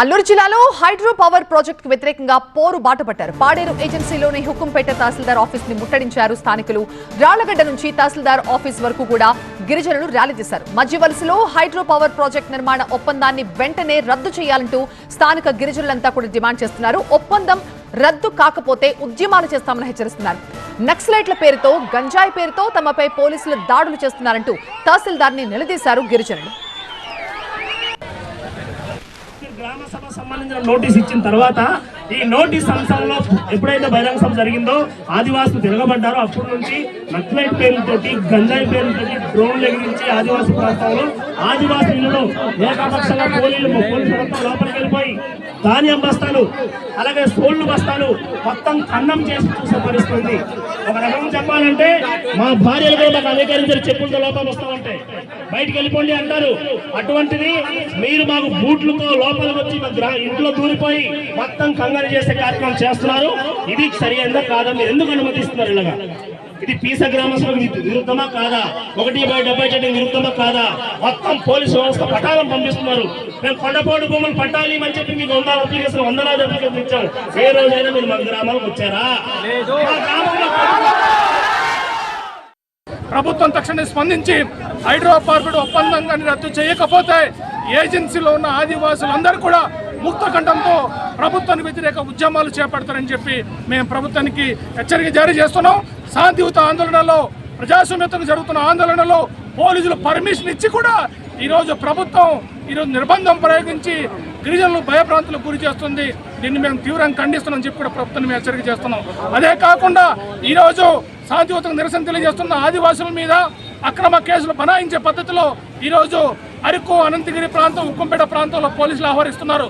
అల్లూరు జిల్లాలో hydro power ప్రాజెక్టుకు వ్యతిరేకంగా పోరు బాటపట్టారు. పాడేరు ఏజెన్సీలోని హుకుంపేట తహసీల్దార్ ఆఫీస్ని ముట్టడించారు స్థానికులు. రాళ్ళగడ్డ నుంచి తహసీల్దార్ ఆఫీస్ వరకు కూడా గిరిజనులు ర్యాలీ తీశారు మధ్య వలసలో హైడ్రో పవర్ ప్రాజెక్ట్ నిర్మాణ ఒప్పందాన్ని వెంటనే రద్దు చేయాలంటూ స్థానిక గిరిజనులంతా కూడా డిమాండ్ చేస్తున్నారు. ఒప్పందం రద్దు కాకపోతే ఉద్యమాలు చేస్తామని హెచ్చరిస్తున్నారు. నక్సలైట్ల పేరుతో గంజాయి పేరుతో తమపై పోలీసులు దాడులు చేస్తున్నారంటూ తహసీల్దార్ని నిలదీశారు గిరిజనులు. గ్రామ సభ సంబంధించిన నోటీస్ ఇచ్చిన తర్వాత ఈ నోటీస్ అంశంలో ఎప్పుడైతే బహిరంగ సభ జరిగిందో ఆదివాసులు తిరగబడ్డారో అప్పటి నుంచి నక్లైట్ పేర్లతోటి గంజాయి పేర్లతోటి డ్రోన్లు ఎగిరించి ఆదివాసీ ప్రాంతాల్లో ఆదివాసీ ఇళ్ళలో ఏకాపక్షంగా పోలీలు పోలీసులు మొత్తం లోపలికి వెళ్ళిపోయి ధాన్యం బస్తాలు అలాగే సోళ్ళు బస్తాలు మొత్తం ఖండం చేసి చూసే పరిస్థితి ఒక రకం చెప్పాలంటే మా భార్యలు కూడా మాకు అంగీకరించిన చెప్పులతో లోపల వస్తామంటే బయటికి వెళ్ళిపోండి అంటారు. అటువంటిది మీరు మాకు బూట్లతో లోపలికి వచ్చి ఇంట్లో దూరిపోయి మొత్తం కంగారు చేసే కార్యక్రమం చేస్తున్నారు. ఇది సరి అయిందా కాదా? మీరు ఎందుకు అనుమతిస్తున్నారు ఇలాగా? ఇది పీస గ్రామస్తులకు విరుద్ధమా కాదా? ఒకటి బై డెబ్బై చెట్టు విరుద్ధమా కాదా? మొత్తం పోలీసు వ్యవస్థ పటాలను పంపిస్తున్నారు. మేము కొండపోటు భూములు పట్టాలి అని చెప్పి మీకు వంద అప్లికేషన్ వందలాది అప్లికేషన్ ఇచ్చాం ఏ రోజైనా మీరు మా గ్రామాలకు వచ్చారా? మా గ్రామంలో ప్రభుత్వం తక్షణమే స్పందించి హైడ్రో కార్బైడ్ ఒప్పందం కానీ రద్దు చేయకపోతే ఏజెన్సీలో ఉన్న ఆదివాసులందరూ కూడా ముక్త కంఠంతో ప్రభుత్వానికి వ్యతిరేక ఉద్యమాలు చేపడతారని చెప్పి మేము ప్రభుత్వానికి హెచ్చరిక జారీ చేస్తున్నాం. శాంతియుత ఆందోళనలో ప్రజాస్వామ్యతను జరుగుతున్న ఆందోళనలో పోలీసులు పర్మిషన్ ఇచ్చి కూడా ఈరోజు ప్రభుత్వం ఈరోజు నిర్బంధం ప్రయోగించి గిరిజనులు భయభ్రాంతులకు గురి చేస్తుంది. దీన్ని మేము తీవ్రంగా ఖండిస్తున్నాం చెప్పి కూడా ప్రభుత్వాన్ని మేము హెచ్చరిక చేస్తున్నాం. అదే కాకుండా ఈరోజు శాంతియుతంగా నిరసన తెలియజేస్తున్న ఆదివాసుల మీద అక్రమ కేసులు బనాయించే పద్ధతిలో ఈరోజు అరకు అనంతగిరి ప్రాంతం ఉక్కంపేట ప్రాంతంలో పోలీసులు ఆహ్వానిస్తున్నారు.